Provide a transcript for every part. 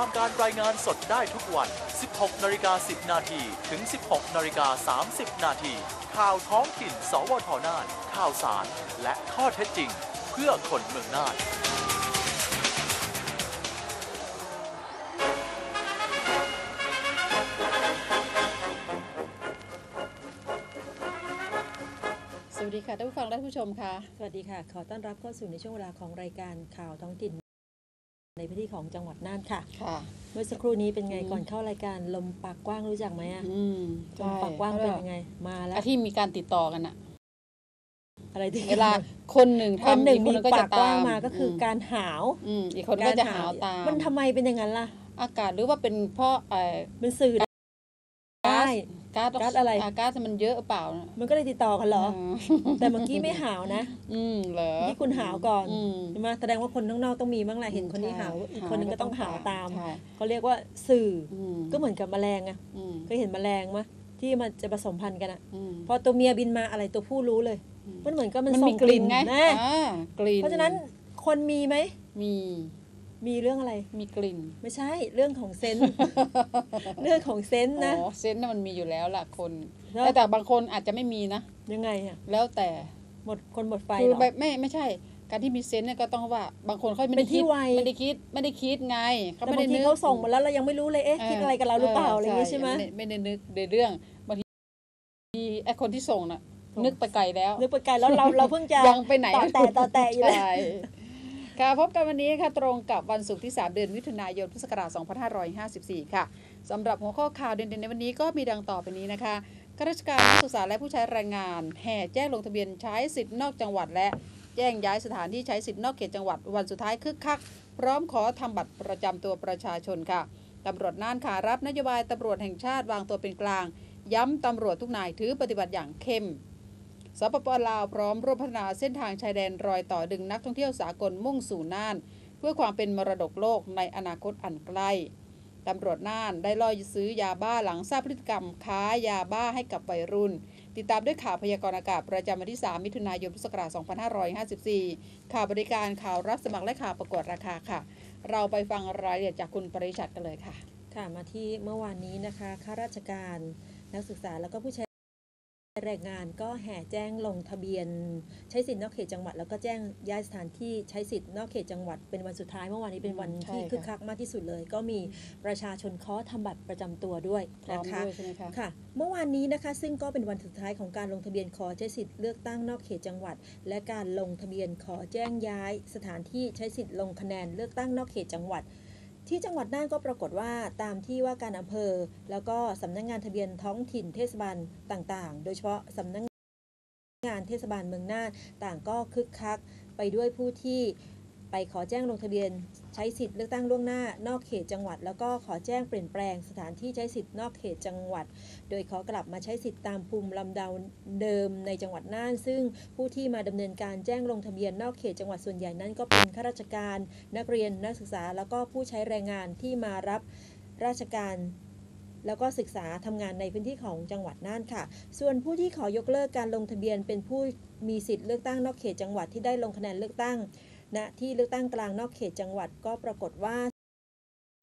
ตามการรายงานสดได้ทุกวัน 16 นาฬิกา 10 นาที ถึง 16 นาฬิกา 30 นาที ข่าวท้องถิ่น สวทน่าน ข่าวสาร และข้อเท็จจริง เพื่อคนเมืองน่านสวัสดีค่ะท่านผู้ฟังและผู้ชมค่ะ สวัสดีค่ะ ขอต้อนรับเข้าสู่ในช่วงเวลาของรายการข่าวท้องถิ่น ในพื้นที่ของจังหวัดน่านค่ะ ค่ะ เมื่อสักครู่นี้เป็นไงอืมก่อนเข้ารายการลมปากกว้างรู้จักไหมอะอืมลมปากกว้างเป็นยังไงมาแล้วอาที่มีการติดต่อกันอะอะไรที่เวลาคนหนึ่งคนทำหนึ่งอีกมีก็ปาจะกกว้างตมาก็คืออการหาวอืมอีกคนก็จะหาวตามมันทำไมเป็นอย่างนั้นล่ะ อากาศหรือว่าเป็นเพราะเอ่อเป็นสื่อ ก๊าได้ซก๊าซก๊าซอะไรก๊าซมันเยอะเปล่านะมันก็เลยติดต่อกันเหรอแต่เมื่อกี้ไม่หาวนะอืมเหรอ ที่คุณหาวก่อนอืม ใช่ไหมแสดงว่าคนข้างนอกต้องมีบ้างแหละเห็นคนนี้หาวอีกคนนึงก็ต้องหาวตามใช่เขาเรียกว่าสื่ออืมก็เหมือนกับแมลงอะอืมเคยเห็นแมลงไหมที่มันจะผสมพันธุ์กันอะอืม พอตัวเมียบินมาอะไรตัวผู้รู้เลย อืม มันเหมือนกับมันมันส่มีงกลิ่นไงนะอ่ากลิ่นเพราะฉะนั้นคนมีไหม มี มีเรื่องอะไร มีกลิ่น ไม่ใช่เรื่องของเซนส์เรื่องของเซนส์นะอ๋อเซนส์น่ะมันมีอยู่แล้วล่ะคนแล้วแต่แต่บางคนอาจจะไม่มีนะยังไงอะแล้วแต่หมดคนหมดไฟคือเหรอแบบไม่ไม่ใช่ การที่มีเซนส์เนี่ยก็ต้องว่าบางคนเขาไม่เป็ได้นที่คิดไวไม่ได้คิดไม่ได้คิดไงเขาแต่ไม่บาได้งทีนึกเขาส่งมาแล้วเรายังไม่รู้เลยเอ๊ะคิดอะไรกับเราหรือเปล่าอะไรอย่างงี้ใช่ไหมไม่ได้นึกในเรื่องบางทีไอ้คนที่ส่งน่ะนึกไปไกลแล้ว นึกไปไกลแล้วเราเราเพิ่งจะยังไปไหนต่อแต่ต่อแต่อยู่เลยใช่ ค่ะพบกันวันนี้ค่ะตรงกับวันศุกร์ที่ 3 เดือนมิถุนายนพุทธศักราช2554 ค่ะสำหรับหัวข้อข่าวเด่นๆในวันนี้ก็มีดังต่อไปนี้นะคะข้าราชการนักศึกษาและผู้ใช้แรงงาน แห่แจ้งลงทะเบียนใช้สิทธิ์นอกจังหวัด และแจ้งย้ายสถานที่ใช้สิทธิ์นอกเขตจังหวัดวันสุดท้ายคึกคัก พร้อมขอทำบัตรประจำตัวประชาชนค่ะตำรวจน่านขารับนโยบายตำรวจแห่งชาติวางตัวเป็นกลาง ย้ำตำรวจทุกนายถือปฏิบัติอย่างเข้ม สปปลาวพร้อมร่วมพัฒนาเส้นทางชายแดนรอยต่อดึงนักท่องเที่ยวสากลมุ่งสู่น่าน เพื่อความเป็นมรดกโลกในอนาคตอันใกล้ตำรวจน่านได้ล่อซื้อยาบ้าหลังทราบพฤติกรรมค้ายาบ้าให้กับวัยรุ่น ติดตามด้วยข่าวพยากรณ์อากาศประจำวันที่ 3 มิถุนายนพุทธศักราช2554 ข่าวบริการข่าวรับสมัครและข่าวประกวดราคาค่ะ เราไปฟังรายละเอียดจากคุณปริชัดกันเลยค่ะ ค่ะมาที่เมื่อวานนี้นะคะข้าราชการนักศึกษาแล้วก็ผู้ใช้ แรงงานก็แห่แจ้งลงทะเบียน ใช้สิทธิ์นอกเขตจังหวัด แล้วก็แจ้งย้ายสถานที่ใช้สิทธิ์นอกเขตจังหวัดเป็นวันสุดท้ายเมื่อวานนี้เป็นวันใช่ที่ค่ะคึกคักมากที่สุดเลย ก็มีประชาชนเคาะทำบัตรประจำตัวด้วยพร้อมนะคะด้วยใช่ไหมคะค่ะเมื่อวานนี้นะคะซึ่งก็เป็นวันสุดท้ายของการลงทะเบียนขอใช้สิทธิ์เลือกตั้งนอกเขตจังหวัด และการลงทะเบียนขอแจ้งย้าย สถานที่ใช้สิทธิ์ลงคะแนนเลือกตั้งนอกเขตจังหวัด ที่จังหวัดน่านก็ปรากฏว่าตามที่ว่าการอำเภอ แล้วก็สำนักงานทะเบียนท้องถิ่นเทศบาลต่างๆ โดยเฉพาะสำนักงานเทศบาลเมืองน่านต่างก็คึกคักไปด้วยผู้ที่ ไปขอแจ้งลงทะเบียน ใช้สิทธิ์เลือกตั้งล่วงหน้า นอกเขตจังหวัด แล้วก็ขอแจ้งเปลี่ยนแปลงสถานที่ใช้สิทธิ์นอกเขตจังหวัด โดยขอกลับมาใช้สิทธิ์ตามภูมิลำเดาเดิมในจังหวัดน่าน ซึ่งผู้ที่มาดำเนินการแจ้งลงทะเบียนนอกเขตจังหวัดส่วนใหญ่นั้นก็เป็นข้าราชการ นักเรียนนักศึกษาแล้วก็ผู้ใช้แรงงานที่มารับราชการแล้วก็ศึกษาทำงานในพื้นที่ของจังหวัดน่านค่ะ ส่วนผู้ที่ขอยกเลิกการลงทะเบียนเป็นผู้มีสิทธิ์เลือกตั้งนอกเขตจังหวัดที่ได้ลงคะแนนเลือกตั้ง ณที่เลือกตั้งกลางนอกเขตจังหวัดก็ปรากฏว่า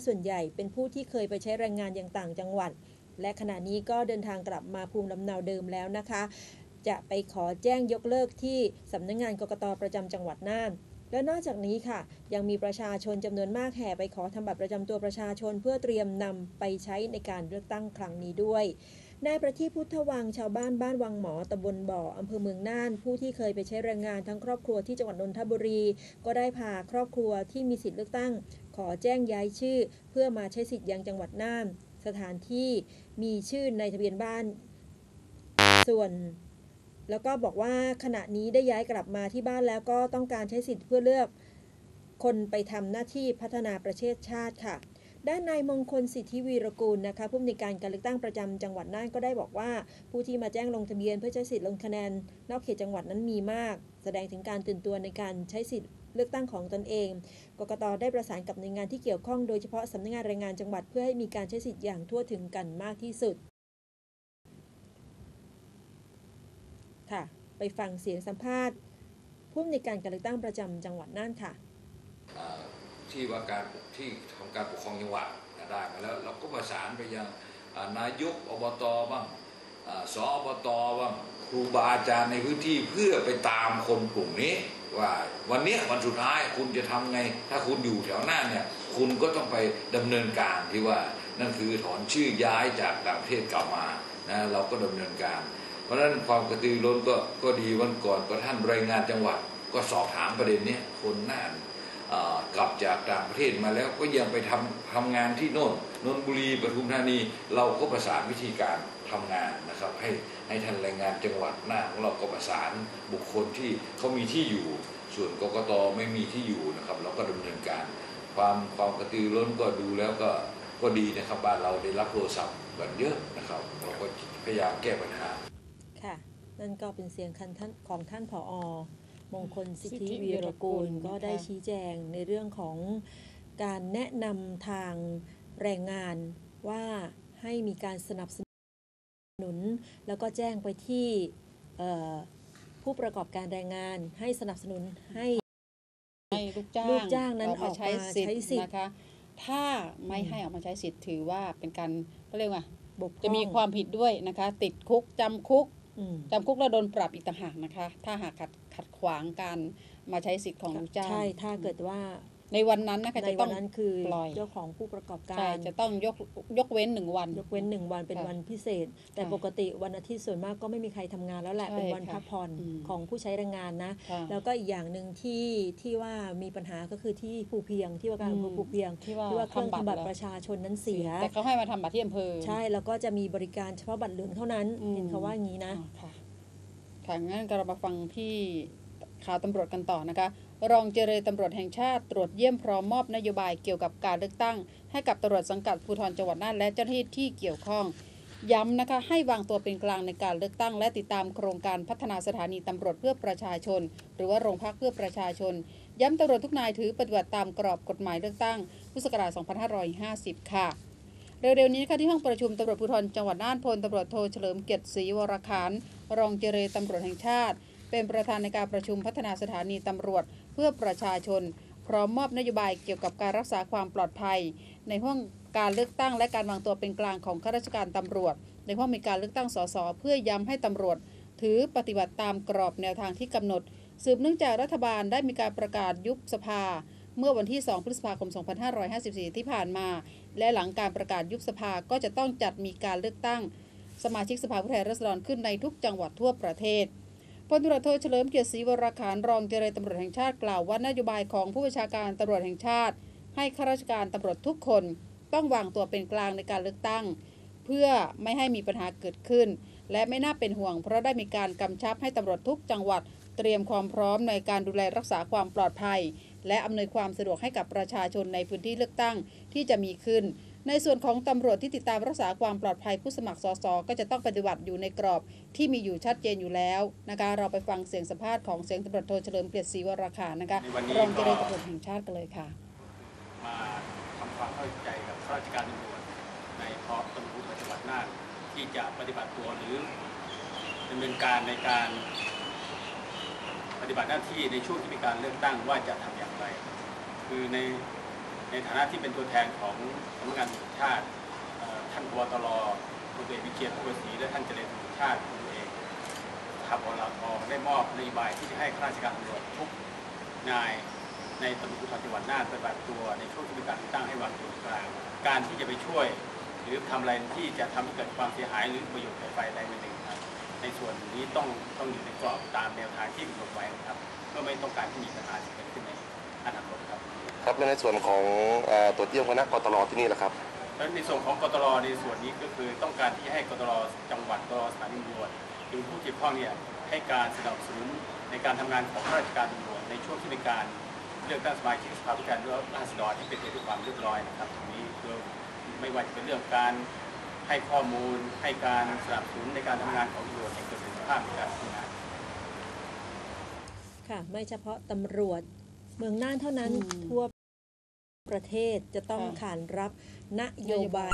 ส่วนใหญ่เป็นผู้ที่เคยไปใช้แรงงานอย่างต่างจังหวัด และขณะนี้ก็เดินทางกลับมาภูมิลำเนาเดิมแล้วนะคะ จะไปขอแจ้งยกเลิกที่สำนักงงานกกตประจำจังหวัดน่านและนอกจากนี้ค่ะ ยังมีประชาชนจำนวนมากแห่ไปขอทำบัตรประจำตัวประชาชนเพื่อเตรียมนำไปใช้ในการเลือกตั้งครั้งนี้ด้วย นายประทีปพุทธวังชาวบ้านบ้านวังหมอตำบลบ่ออำเภอเมืองน่าน ผู้ที่เคยไปใช้แรงงานทั้งครอบครัวที่จังหวัดนนทบุรี ก็ได้พาครอบครัวที่มีสิทธิ์เลือกตั้ง ขอแจ้งย้ายชื่อ เพื่อมาใช้สิทธิ์ยังจังหวัดน่าน สถานที่มีชื่อในทะเบียนบ้าน ส่วนแล้วก็บอกว่าขณะนี้ได้ย้ายกลับมาที่บ้านแล้วก็ต้องการใช้สิทธิ์เพื่อเลือก คนไปทำหน้าที่พัฒนาประเทศชาติค่ะ ด้านนายมงคลสิทธิวีรกูลนะคะผู้อำนวยการการเลือกตั้งประจำจังหวัดน่านก็ได้บอกว่า ผู้ที่มาแจ้งลงทะเบียนเพื่อใช้สิทธิ์ลงคะแนนนอกเขตจังหวัดนั้นมีมาก แสดงถึงการตื่นตัวในการใช้สิทธิ์เลือกตั้งของตนเอง กกตได้ประสานกับหน่วยงานที่เกี่ยวข้องโดยเฉพาะสำนักงานแรงงานจังหวัดเพื่อให้มีการใช้สิทธิ์อย่างทั่วถึงกันมากที่สุด ค่ะ ไปฟังเสียงสัมภาษณ์ผู้อำนวยการการเลือกตั้งประจำจังหวัดน่านค่ะ ที่ว่าการที่ทำการปกครองจังหวัดได้มาแล้วเราก็ประสานไปยังอ่านายกอบตบ้างอสอบตบ้างครูบาอาจารย์ในพื้นที่เพื่อไปตามคนกลุ่มนี้ ว่าวันนี้วันสุดท้ายคุณจะทำไง ถ้าคุณอยู่แถวหน้าเนี่ยคุณก็ต้องไปดำเนินการที่ว่านั่นคือถอนชื่อย้ายจากต่างประเทศกลับมานะเราก็ดำเนินการ เพราะฉะนั้นความกระตือรือร้นก็ก็ดีวันก่อนก็ท่านรายงานจังหวัดก็สอบถามประเด็นนี้คนน่าน กลับจากต่างประเทศมาแล้วก็ยังไปทำทำงานที่โน่นนนบุรีปทุมธานี เราก็ประสานวิธีการทำงานนะครับ ให้ให้ท่านรายงานจังหวัดหน้าของเราก็ประสานบุคคลที่เขามีที่อยู่ ส่วนกกตไม่มีที่อยู่นะครับ เราก็ดำเนินการ ความความกระตือร้นก็ดูแล้วก็ก็ดีนะครับบ้านเราได้รับโทรศัพท์กันเยอะนะครับ เราก็พยายามแก้ปัญหาค่ะนั่นก็เป็นเสียงท่านของท่านผอ มงคลสิทสิทธิธิวีรกุลวีรกุลก็ได้นะคะชี้แจงในเรื่องของการแนะนำทางแรงงานว่าให้มีการสนับสนุน แล้วก็แจ้งไปที่เอ่อผู้ประกอบการแรงงาน ให้สนับสนุนให้ให้ลูกจ้างลูกจ้างนั้นออกมาใช้ออกมาสิทใช้ธิ์สิทธิ์นะคะถ้าไม่ให้ออกมาใช้สิทธิ์ถือว่าเป็นการก็เรียกว่าบกพร่องจะมีความผิดด้วยนะคะ ติดคุกจำคุกอืม จำคุกแล้วโดนปรับอีกต่างหากนะคะ ถ้าหากขัดขัดขวางการมาใช้สิทธิ์ของลูกจ้าง ใช่ ถ้าเกิดว่า ในวันนั้นนะคะในจะวัต้อนงนั้นคือปล่อย เจ้าของผู้ประกอบกาใช่ร จะต้องยกยกเว้นหนึ่งวัน ยกเว้นหนึ่งวันเป็นค่ะวันพิเศษ แต่ค่ะปกติวันอาทิตย์ส่วนมากก็ไม่มีใครทำงานแล้วแหละใช่เป็นวันค่ะพักผ่อนอืม ของผู้ใช้แรงงานนะ ค่ะ แล้วก็อีกอย่างหนึ่งที่ที่ว่ามีปัญหาก็คือที่ภูเพียงที่ว่าการอือำมเภอภูเพียงที่ว่าที่ว่าเครื่องทำบัตรทำบัตรแล้วประชาชนนั้นเสีย แต่เขาให้มาทำบัตรที่อำเภอ ใช่แล้วก็จะมีบริการเฉพาะบัตรเหลืองเท่านั้นอืม เห็นเขาว่าอย่างนี้นะ อ่าค่ะค่ะงั้นก็เรามาฟังที่ข่าวตำรวจกันต่อนะคะ รองเจรตำรวจแห่งชาติตรวจเยี่ยมพร้อมมอบนโยบายเกี่ยวกับการเลือกตั้ง ให้กับตำรวจสังกัดภูธรจังหวัดน่านและเจ้าหน้าที่ที่เกี่ยวข้องย้ำนะคะให้วางตัวเป็นกลางในการเลือกตั้ง และติดตามโครงการพัฒนาสถานีตำรวจเพื่อประชาชน หรือว่าโรงพักเพื่อประชาชน ย้ำตำรวจทุกนายถือปฏิบัติตามกรอบกฎหมายเลือกตั้งพุทธศักราช2550 ค่ะเร็วๆนี้นะคะที่ห้องประชุมตำรวจภูธรจังหวัดน่านพลตำรวจโทเฉลิมเกียรติศรีวรคารรองเจรตำรวจแห่งชาติ เป็นประธานในการประชุมพัฒนาสถานีตำรวจ เพื่อประชาชน พร้อมมอบนโยบายเกี่ยวกับการรักษาความปลอดภัย ในห้องการเลือกตั้งและการวางตัวเป็นกลางของข้าราชการตำรวจ ในห้องมีการเลือกตั้งสสเพื่อย้ำให้ตำรวจ ถือปฏิบัติตามกรอบแนวทางที่กำหนด สืบเนื่องจากรัฐบาลได้มีการประกาศยุบสภา เมื่อวันที่ 2 พฤษภาคม 2554 ที่ผ่านมา และหลังการประกาศยุบสภาก็จะต้องจัดมีการเลือกตั้ง สมาชิกสภาผู้แทนราษฎรขึ้นในทุกจังหวัดทั่วประเทศ พลตำรวจโทเฉลิมเกียรติศรีวรคารรองเจรตำรวจแห่งชาติกล่าวว่านโยบายของผู้บัญชาการตำรวจแห่งชาติ ให้ข้าราชการตำรวจทุกคน ต้องวางตัวเป็นกลางในการเลือกตั้ง เพื่อไม่ให้มีปัญหาเกิดขึ้น และไม่น่าเป็นห่วง เพราะได้มีการกำชับให้ตำรวจทุกจังหวัด เตรียมความพร้อมในการดูแลรักษาความปลอดภัย และอำนวยความสะดวกให้กับประชาชนในพื้นที่เลือกตั้งที่จะมีขึ้น ในส่วนของตำรวจที่ติดตามรักษาความปลอดภัยผู้สมัครสสก็จะต้องปฏิบัติอยู่ในกรอบที่มีอยู่ชัดเจนอยู่แล้วนะคะเราไปฟังเสียงสัมภาษณ์ของเสียงตำรวจโทเฉลิมเกียรติศรีวราคานะคะในวันนี้รองเจรก็ตำรวจแห่งชาติกันเลยค่ะ มาทำความเข้าใจกับข้าราชการตำรวจในท้องตำรวจจังหวัดน่านที่จะปฏิบัติตัวหรือดำเนินการในการปฏิบัติหน้าที่ในช่วงที่มีการเลือกตั้งว่าจะทำอย่างไร คือใน ในฐานะที่เป็นตัวแทนของสำนักงานตำรวจชาติท่านพบตรพลเอกวิเชียรภูวศรีและท่านเจริญตำรวจแห่งชาติคุณเอกขับวราทองได้มอบนโยบายที่จะให้ข้าราชการตำรวจทุกนายในตำรวจภูธรจังหวัดน่านปฏิบัติตัวในช่วงที่มีการตั้งให้วางตัวกลาง การที่จะไปช่วย หรือทำอะไรที่จะทำให้เกิดความเสียหายหรือประโยชน์แก่ฝ่ายใดฝ่ายหนึ่งครับในส่วนนี้ต้องต้องอยู่ในกรอบตามแนวทางที่กำหนดไว้นะครับเพื่อไม่ต้องการที่มีปัญหาเกิดขึ้นในอนาคต ครับครับและในส่วนของเอ่อตรวจเยี่ยมคณะกตลที่นี่แหละครับแล้วในส่วนของกตรในส่วนนี้ก็คือต้องการที่ให้กตรจังหวัดกตรสถานีตำรวจหรือผู้เกี่ยวข้องเนี่ยให้การสนับสนุนในการทำงานของข้าราชการตำรวจในช่วงที่มีการเลือกตั้งสมาชิกสภาผู้แทนราษฎรที่เป็นไปด้วยความเรียบร้อยนะครับตรงนี้คือไม่ว่าจะเป็นเรื่องการให้ข้อมูล ให้การสนับสนุนในการทำงานของตำรวจให้เกิดประสิทธิภาพในการทำงานค่ะไม่เฉพาะตำรวจเมืองน่านเท่านั้นอืมทั่ว ประเทศจะต้องค่ะขานรับนโยบาย